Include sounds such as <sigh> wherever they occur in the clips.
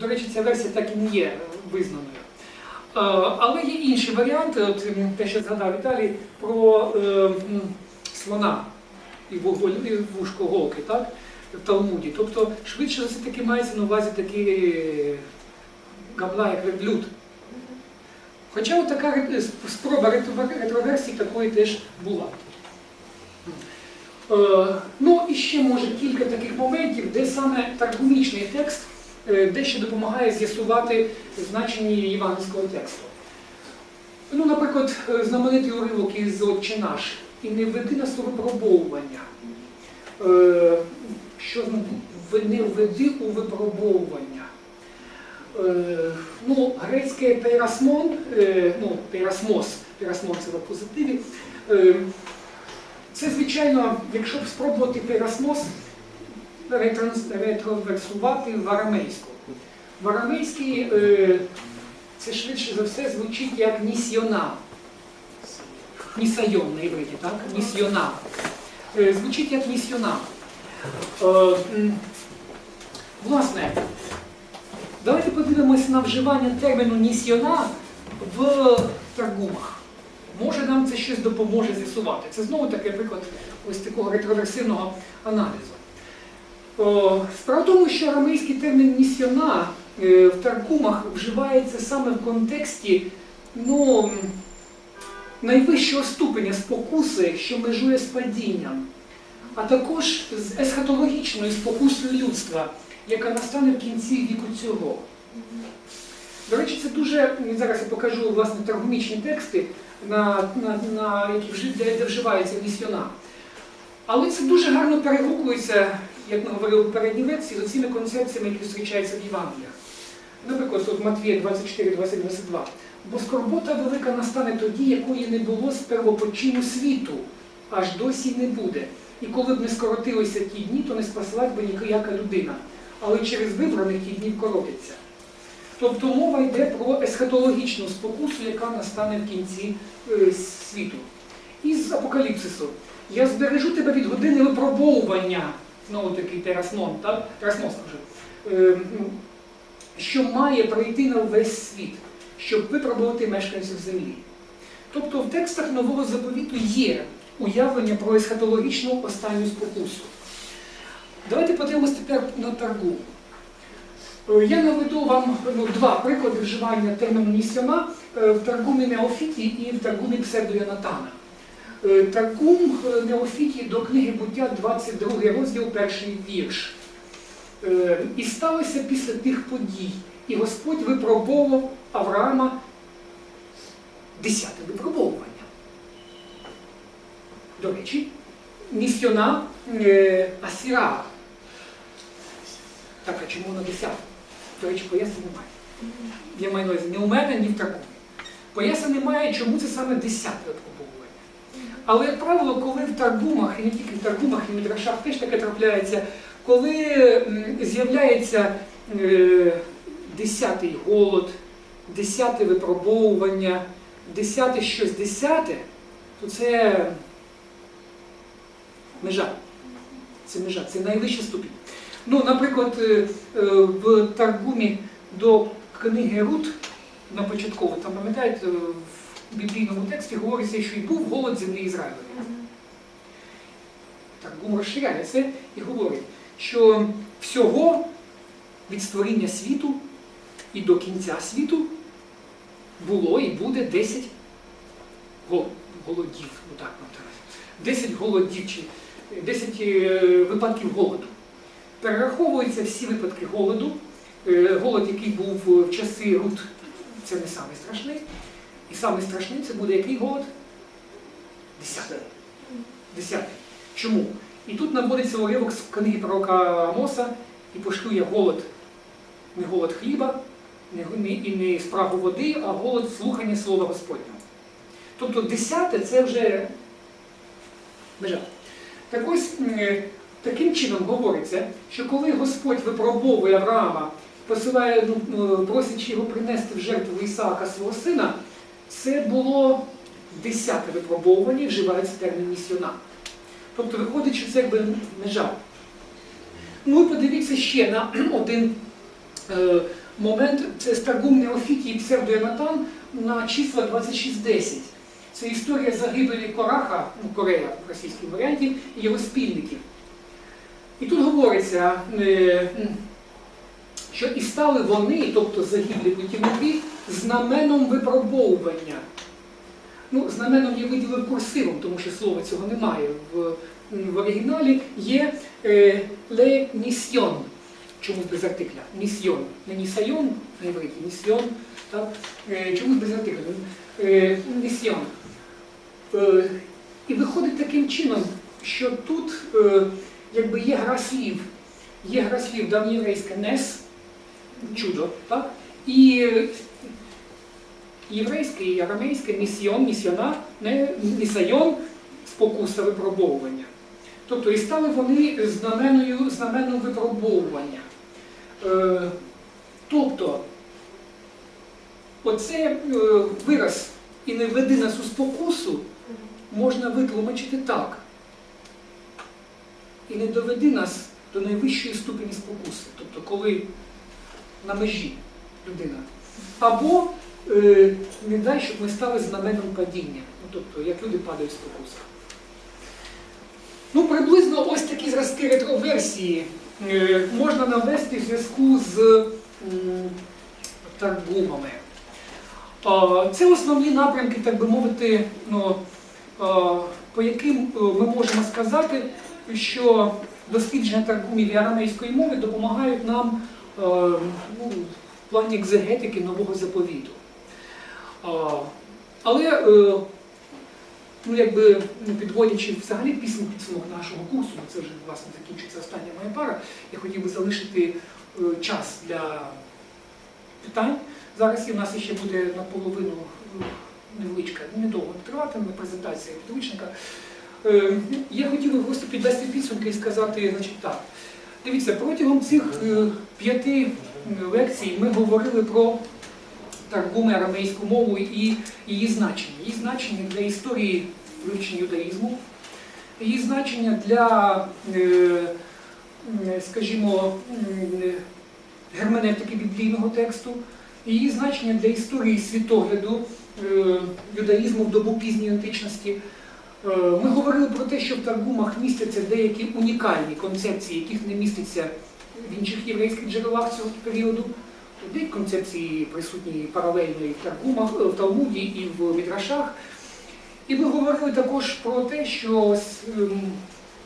До речі, ця версія так і не є е, визнаною. Е, Але є інші варіанти, от те, що згадав Віталій, про е, слона і вушко голки, так? В Талмуді. Тобто, швидше за все таки мається на увазі такий е, гамла, як верблюд. Хоча от така спроба ретроверсії такої теж була. Ну і ще може кілька таких моментів, де саме таргумічний текст дещо допомагає з'ясувати значення євангельського тексту. Ну, наприклад, е, знаменитий уривок із «Отче наш» і не введи нас у випробовування. Е, Що не введи у випробовування. Е, Ну, грецьке пейрасмон, е, ну, пейрасмос, пейрасмон це в позитиві. Е, Це, звичайно, якщо спробувати пейрасмос ретранс- ретроверсувати в арамейську. В арамейській е, це швидше за все звучить як нісьйона. Нісайон на івриті, так? Нісьйона. Е, Звучить як нісьйона. Е, Власне, давайте подивимось на вживання терміну нісьйона в таргумах. Може нам це щось допоможе з'ясувати. Це знову таки приклад ось такого ретроверсивного аналізу. О, Справа в тому, що арамейський термін нісьйона е, в таргумах вживається саме в контексті ну, найвищого ступеня спокуси, що межує з падінням, а також з есхатологічною спокусою людства, яка настане в кінці віку цього. До речі, це дуже, зараз я покажу власне таргумічні тексти, на, на, на які де, де вживається місіона. Але це дуже гарно перегукується, як ми говорили в передній лекції, з цими концепціями, які зустрічаються в Євангеліях. Наприклад, тут Матвія 24, 20, 22. Бо скорбота велика настане тоді, якої не було з первопочину світу, аж досі не буде. І коли б не скоротилися ті дні, то не спаслась би ніяка людина. Але через вибраних ті дні вкоротиться. Тобто мова йде про есхатологічну спокусу, яка настане в кінці е, світу. Із апокаліпсису. Я збережу тебе від години випробовування, знову такий терасмон, так? Терасмос вже, е, ну, що має прийти на весь світ, щоб випробувати мешканців землі. Тобто в текстах нового заповіту є уявлення про есхатологічну останню спокусу. Давайте подивимось тепер на таргу. Е, Я наведу вам ну, два приклади вживання терміну нісьона е, в Таргумі Неофіті і в Таргумі Псевдоянатана. Е, Таргум е, Неофіті до книги буття 22 розділ, перший вірш. Е, І сталося після тих подій, і Господь випробовував Авраама десяте випробовування. До речі, нісьона е, Асіра. Так, а чому на 10? До речі, пояснень немає. Я маю на увазі ні у мене, ні в такому. Пояснень немає, чому це саме 10 випробовування. Але, як правило, коли в таргумах, і не тільки в таргумах, і в мідрашах теж таке трапляється, коли з'являється е, десятий голод, десяте випробовування, десяте щось десяте, то це межа. Це межа, це найвища ступінь. Ну, наприклад, е, е, в Таргумі до книги Рут на початкову, там пам'ятаєте, в біблійному тексті говориться, що і був голод землі Ізраїлеві. Таргум розширяє це і говорить, що всього від створіння світу і до кінця світу було і буде 10 голодів. Ну так, ну, 10 голодів чи 10 е, випадків голоду. Перераховуються всі випадки голоду. Е, Голод, який був в часи Рут, це не самий страшний. І самий страшний це буде який голод? Десятий. Десятий. Чому? І тут наводиться уривок з книги пророка Амоса і пошлю я голод, не голод хліба, не, і не спрагу води, а голод слухання Слова Господнього. Тобто десяте це вже межа. Так ось таким чином говориться, що коли Господь випробовує Авраама, посилає, ну, е, просячи його принести в жертву Ісаака свого сина, це було десяте випробовування, вживається термін місіона. Тобто виходить, що це якби межа. Ну і подивіться ще на <clears throat> один е, момент, це Старгум Неофітій псевдоематан на числа 2610. Це історія загибелі Кораха, ну, Корея в російській варіанті, і його спільників. І тут говориться, е, що і стали вони, тобто загиблі путівники, знаменом випробовування. Ну, знаменом я виділив курсивом, тому що слова цього немає в, в оригіналі. Є е, ле місьйон, чомусь без артикля. Місьйон. Не нісайон на івриті, місьйон. Е, чомусь без артикля. Е, місьйон. Е, і виходить таким чином, що тут е, якби є гра слів. Є гра слів давньоєврейське нес, чудо, так? І е, єврейське і арамейське місіон, місіона, не місайон, спокуса випробовування. Тобто і стали вони знаменою, знаменом випробовування. Е, тобто, оце е, вираз і не веди нас у спокусу можна витлумачити так. І не доведи нас до найвищої ступені спокуси, тобто коли на межі людина. Або не дай, щоб ми стали знаменом падіння. Ну, тобто, як люди падають в спокусах. Ну, приблизно ось такі зразки ретроверсії е, можна навести в зв'язку з таргумами. Це основні напрямки, так би мовити, ну, по яким е, ми можемо сказати, що дослідження таргумів і арамейської мови допомагають нам е, ну, в плані екзегетики нового заповіту. Але, е, ну, якби ну, підводячи взагалі пісень підсумок нашого курсу, це вже власне закінчиться остання моя пара, я хотів би залишити е, час для питань. Зараз і в нас ще буде наполовину е, невеличка, недовго триватиме презентація підручника. Я хотів би просто підвести підсумки і сказати, значить так. Дивіться, протягом цих п'яти лекцій ми говорили про таргуми арамейську мову і її значення. Її значення для історії вивчення юдаїзму, її значення для, е, скажімо, герменевтики біблійного тексту, її значення для історії світогляду е, юдаїзму в добу пізньої античності. Е, Ми говорили про те, що в Таргумах містяться деякі унікальні концепції, яких не міститься в інших єврейських джерелах цього періоду. Деякі концепції присутні паралельно і в Таргумах, в Талмуді, і в Мідрашах. І ми говорили також про те, що ем,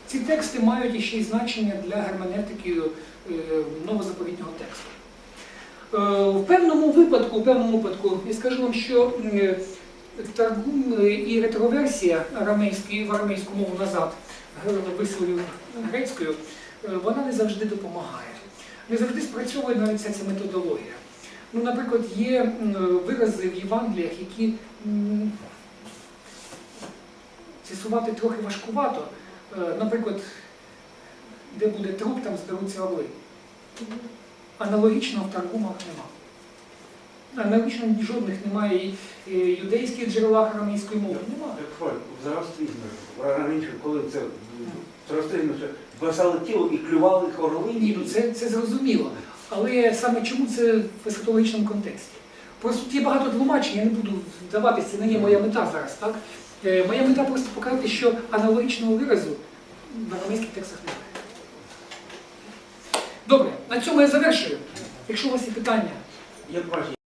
ці тексти мають ще й значення для герменевтики е, новозаповітнього тексту. Е, В певному випадку, в певному випадку, я скажу вам, що е, Таргум і ретроверсія арамейської в арамейську мову назад, висловів грецькою, вона не завжди допомагає. Не завжди спрацьовує навіть ця ця методологія. Ну, наприклад, є вирази в Євангеліях, які м, з'ясувати трохи важкувато. Е, Наприклад, де буде труп, там зберуться орли. Аналогічного в Таргумах нема. Аналогічно жодних немає і юдейських джерелах арамейської мови. Нема. Так, Фроль, в зороастризмі, раніше, коли це що бросали тіло і клювали їх орли. Ні, ну це, це зрозуміло. Але саме чому це в есхатологічному контексті? Просто тут є багато тлумачень, я не буду вдаватися, це не є моя мета зараз. Так? Е, Моя мета просто показати, що аналогічного виразу в арамейських текстах немає. Добре, на цьому я завершую. Якщо у вас є питання. Бачите,